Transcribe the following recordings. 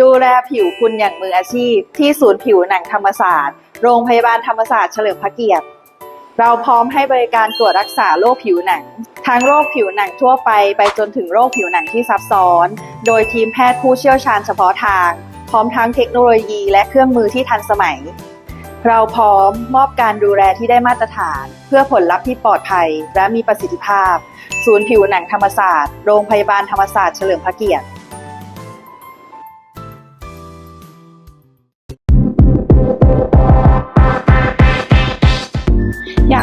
ดูแลผิวคุณอย่างมืออาชีพ ที่ศูนย์ผิวหนังธรรมศาสตร์ โรงพยาบาลธรรมศาสตร์เฉลิมพระเกียรติ เราพร้อมให้บริการตรวจรักษาโรคผิวหนัง ทั้งโรคผิวหนังทั่วไปไปจนถึงโรคผิวหนังที่ซับซ้อน โดยทีมแพทย์ผู้เชี่ยวชาญเฉพาะทาง พร้อมทั้งเทคโนโลยีและเครื่องมือที่ทันสมัย เราพร้อมมอบการดูแลที่ได้มาตรฐาน เพื่อผลลัพธ์ที่ปลอดภัยและมีประสิทธิภาพ ศูนย์ผิวหนังธรรมศาสตร์ โรงพยาบาลธรรมศาสตร์เฉลิมพระเกียรติ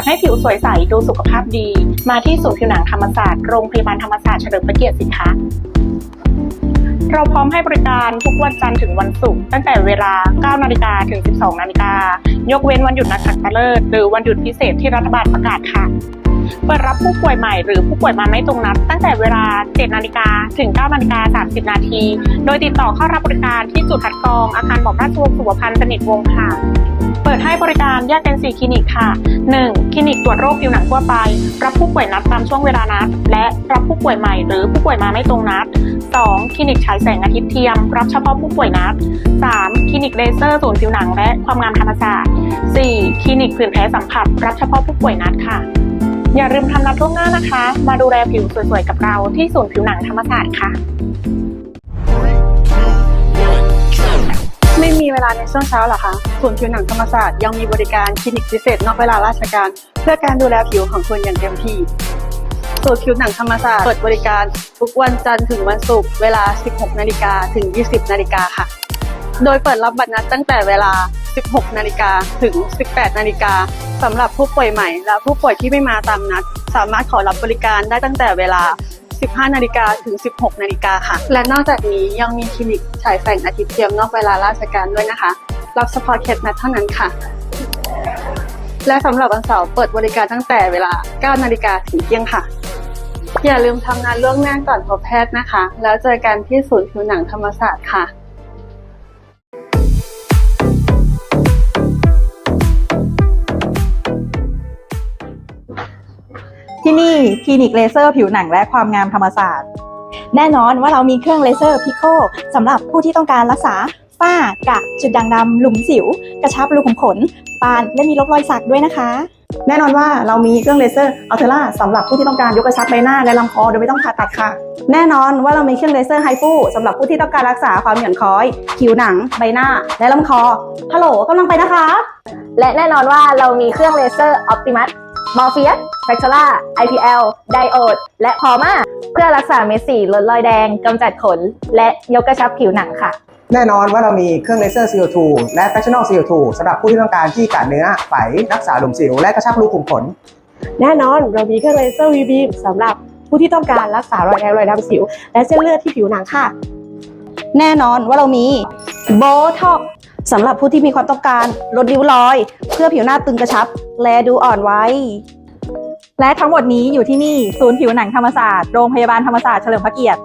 ากให้ผิวสวยใสดูสุขภาพดี มาที่ศูนย์ผิวหนังธรรมศาสตร์โรงพยาบาลธรรมศาสตร์เฉลิมพระเกียรติสิคะเราพร้อมให้บริการทุกวันจันทร์ถึงวันศุกร์ตั้งแต่เวลา 9 นาฬิกาถึง 12 นาฬิกา ยกเว้นวันหยุดนักขัตฤกษ์หรือวันหยุดพิเศษที่รัฐบาลประกาศค่ะ เปิดรับผู้ป่วยใหม่หรือผู้ป่วยมาไม่ตรงนัด ตั้งแต่เวลา 7 นาฬิกาถึง 9 นาฬิกา 30 นาที โดยติดต่อเข้ารับบริการที่จุดคัดกรองอาคารบอกราชวงศ์สุวพันธ์สนิทวงศ์ค่ะ เปิดให้บริการแยกเป็น 4 คลินิกค่ะ 1. คลินิกตรวจโรคผิวหนังทั่วไป รับผู้ป่วยนัดตามช่วงเวลานัด และรับผู้ป่วยใหม่หรือผู้ป่วยมาไม่ตรงนัด 2. คลินิกฉายแสงอาทิตย์เทียม รับเฉพาะผู้ป่วยนัด 3. คลินิกเลเซอร์ศูนย์ผิวหนังและความงามธรรมศาสตร์ 4. คลินิกผื่นแพ้สัมผัส รับเฉพาะผู้ป่วยนัดค่ะ อย่าลืมทำนัดล่วงหน้านะคะ มาดูแลผิวสวยๆกับเราที่ศูนย์ผิวหนังธรรมศาสตร์ค่ะ มีเวลาในช่วงเช้าหรอคะศูนย์ผิวหนังธรรมศาสตร์ยังมีบริการคลินิกพิเศษนอกเวลาราชการ เพื่อการดูแลผิวของคุณอย่างเต็มที่ศูนย์ผิวหนังธรรมศาสตร์เปิดบริการทุกวันจันทร์ถึงวันศุกร์เวลา 16 นาฬิกาถึง 20 นาฬิกาค่ะ โดยเปิดรับบัตรนัดตั้งแต่เวลา 16 นาฬิกาถึง 18 นาฬิกาสำหรับผู้ป่วยใหม่ และผู้ป่วยที่ไม่มาตามนัด สามารถขอรับบริการได้ตั้งแต่เวลา 15 นาฬิกาถึง 16 นาฬิกาค่ะ และนอกจากนี้ยังมีคลินิกฉายแสงอาทิตย์เทียมนอกเวลาราชการด้วยนะคะ รับเฉพาะเคสนัดเท่านั้นค่ะ และสำหรับวันเสาร์เปิดบริการตั้งแต่เวลา 9 นาฬิกาถึงเที่ยงค่ะ อย่าลืมทำงานล่วงหน้าก่อนพบแพทย์นะคะ แล้วเจอกันที่ศูนย์ผิวหนังธรรมศาสตร์ค่ะ ที่นี่คลินิกเลเซอร์ผิวหนังและความงามธรรมศาสตร์ แน่นอนว่าเรามีเครื่องเลเซอร์พิโคสำหรับผู้ที่ต้องการรักษาฝ้ากระจุดด่างดำหลุมสิว กระชับรูขุมขน ปานและมีลบรอยสักด้วยนะคะ แน่นอนว่าเรามีเครื่องเลเซอร์อัลเทราสำหรับผู้ที่ต้องการยกกระชับใบหน้าและลำคอโดยไม่ต้องผ่าตัดค่ะ แน่นอนว่าเรามีเครื่องเลเซอร์ไฮฟูสำหรับผู้ที่ต้องการรักษาความหย่อนคล้อยผิวหนัง ใบหน้า และลำคอฮัลโหลกำลังไปนะคะ และแน่นอนว่าเรามีเครื่องเลเซอร์ออ t ติมัส มอร์เฟียสแฟคเ r ล่า IPL ไดโอด และพอมาเพื่อรักษาเม็ดสีลดรอยแดงกำจัดขน และยกกระชับผิวหนังค่ะ แน่นอนว่าเรามีเครื่องเลเซอร์ CO2 และ Fractional CO2 สำหรับผู้ที่ต้องการที่กัดเนื้อไฝรักษาหลุมสิว และกระชับรูขุมขน แน่นอนเรามีเครื่องเลเซอร์วีบีสำหรับผู้ที่ต้องการรักษารอยแดงรอยดำสิว และเส้นเลือดที่ผิวหนังค่ะ แน่นอนว่าเรามีโบท็อกสำหรับผู้ที่มีความต้องการลดริ้วรอย เพื่อผิวหน้าตึงกระชับ และดูอ่อนไว้ และทั้งหมดนี้อยู่ที่นี่ ศูนย์ผิวหนังธรรมศาสตร์ โรงพยาบาลธรรมศาสตร์เฉลิมพระเกียรติ